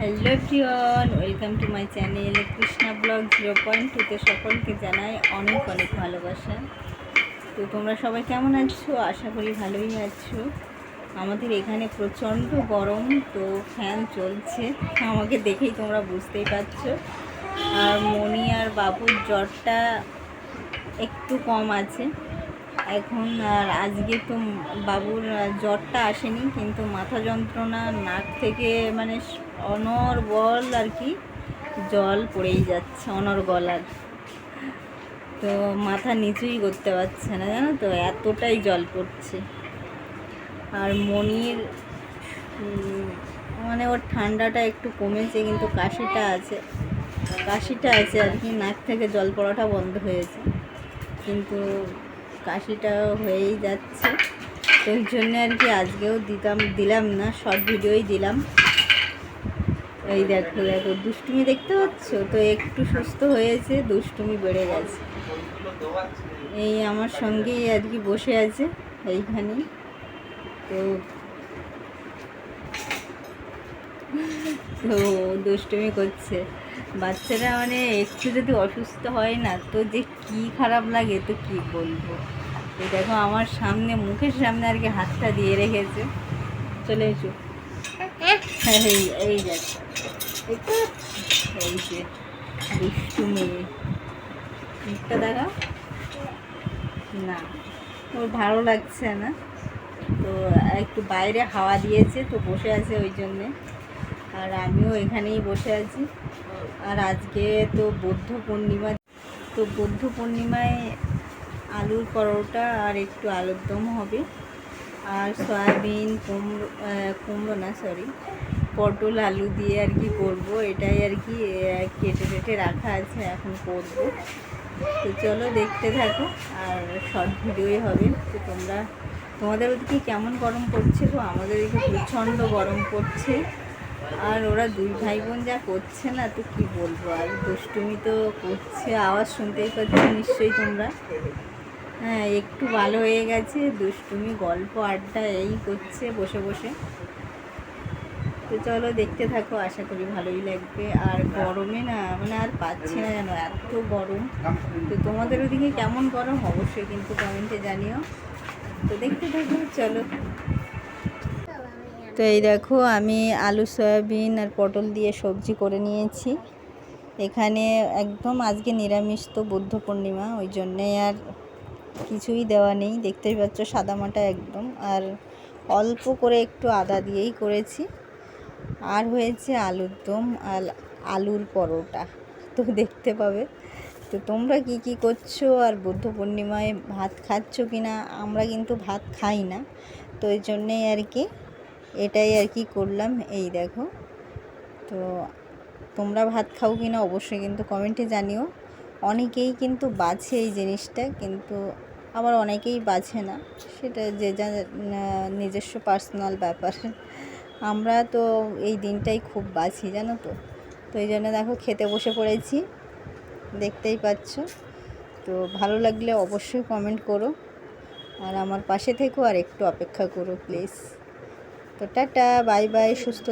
Hello everyone, welcome to my channel Krishna blog zero point টুতে সকলকে জানাই অনেক অনেক ভালোবাসা। তো তোমরা সবাই কেমন আছো? আশা করি ভালোই আছো। আমাদের এখানে প্রচণ্ড গরম, তো ফ্যান চলছে। আমাকে দেখেই তোমরা বুঝতেই পারছ। আর মনি আর বাবুর জ্বরটা একটু কম আছে। এখন, আর আজকে তো বাবুর জ্বরটা আসেনি, কিন্তু মাথা যন্ত্রণা, নাক থেকে মানে অনর্গল আর কি, জল পড়েই যাচ্ছে, অনর্গল আর। তো মাথা নিচুই করতে পারছে না, জানো তো, এতটাই জল পড়ছে। আর মনির মানে ওর ঠান্ডাটা একটু কমেছে, কিন্তু কাশিটা আছে। কাশিটা আছে আর কি, নাক থেকে জল পড়াটা বন্ধ হয়েছে। কিন্তু কাশিটা হয়েই যাচ্ছে। তো ওই জন্য আর কি আজকেও দিতাম দিলাম না, শর্ট ভিডিওই দিলাম। এই দেখো দেখো, দুষ্টুমি দেখতে পাচ্ছ? তো একটু সুস্থ হয়েছে, দুষ্টুমি বেড়ে গেছে। এই আমার সঙ্গেই আর কি বসে আছে, এইখানেই। তো তো দুষ্টুমি করছে। বাচ্চারা মানে একটু যদি অসুস্থ হয় না, তো যে কি খারাপ লাগে, তো কি বলব? এই দেখো আমার সামনে, মুখের সামনে আর কি হাতটা দিয়ে রেখেছে। চলে এসো। হ্যাঁ এই এই এই মেয়ে। মুখটা দেখা না, ওর ভালো লাগছে না। তো একটু বাইরে হাওয়া দিয়েছে, তো বসে আছে ওই জন্যে। আর আমিও এখানেই বসে আছি। আর আজকে তো বৌদ্ধ পূর্ণিমা। তো বৌদ্ধ পূর্ণিমায় আলুর পরোটা আর একটু আলুর দম হবে। আর সয়াবিন, কুমড়ো কুমড়ো না সরি পটল, আলু দিয়ে আর কি করব। এটাই আর কি কেটে কেটে রাখা আছে, এখন করব। তো চলো দেখতে থাকো, আর শর্ট ভিডিওই হবে। তো তোমরা, তোমাদের ওদিকে কেমন গরম পড়ছে তো আমাদের এদিকে প্রচণ্ড গরম পড়ছে। আর ওরা দুই ভাই বোন যা করছে না, তো কি বলব? আর দুষ্টুমি তো করছে, আওয়াজ শুনতেই পাচ্ছ নিশ্চয়ই তোমরা। হ্যাঁ একটু ভালো হয়ে গেছে, দুষ্টুমি, গল্প, আড্ডা, এই করছে, বসে বসে। তো চলো দেখতে থাকো, আশা করি ভালোই লাগবে। আর গরমে না মানে আর পাচ্ছি না যেন, এত গরম। তো তোমাদের ওদিকে কেমন গরম? অবশ্যই কিন্তু কমেন্টে জানিও। তো দেখতে থাকো, চলো। তো এই দেখো, আমি আলু, সয়াবিন আর পটল দিয়ে সবজি করে নিয়েছি। এখানে একদম আজকে নিরামিষ তো বুদ্ধ পূর্ণিমা ওই জন্যে আর কিছুই দেওয়া নেই, দেখতেই পাচ্ছ সাদামাটা একদম। আর অল্প করে একটু আদা দিয়েই করেছি। আর হয়েছে আলুর দম আর আলুর পরোটা। তো দেখতে পাবে। তো তোমরা কি কি করছ আর বুদ্ধ পূর্ণিমায় ভাত খাচ্ছ কি না? আমরা কিন্তু ভাত খাই না। তো ওই জন্যেই আর কি, এটাই আর কি করলাম। এই দেখো। তো তোমরা ভাত খাও কি না অবশ্যই কিন্তু কমেন্টে জানিও। অনেকেই কিন্তু বাছে এই জিনিসটা, কিন্তু আবার অনেকেই বাছে না। সেটা যে যা নিজস্ব পার্সোনাল ব্যাপার। আমরা তো এই দিনটাই খুব বাছি, জানো তো? তো এই জন্য দেখো, খেতে বসে পড়েছি। দেখতেই পাচ্ছ। তো ভালো লাগলে অবশ্যই কমেন্ট করো। আর আমার পাশে থেকো আর একটু অপেক্ষা করো প্লিজ তো টাটা বাই বাই সুস্থ।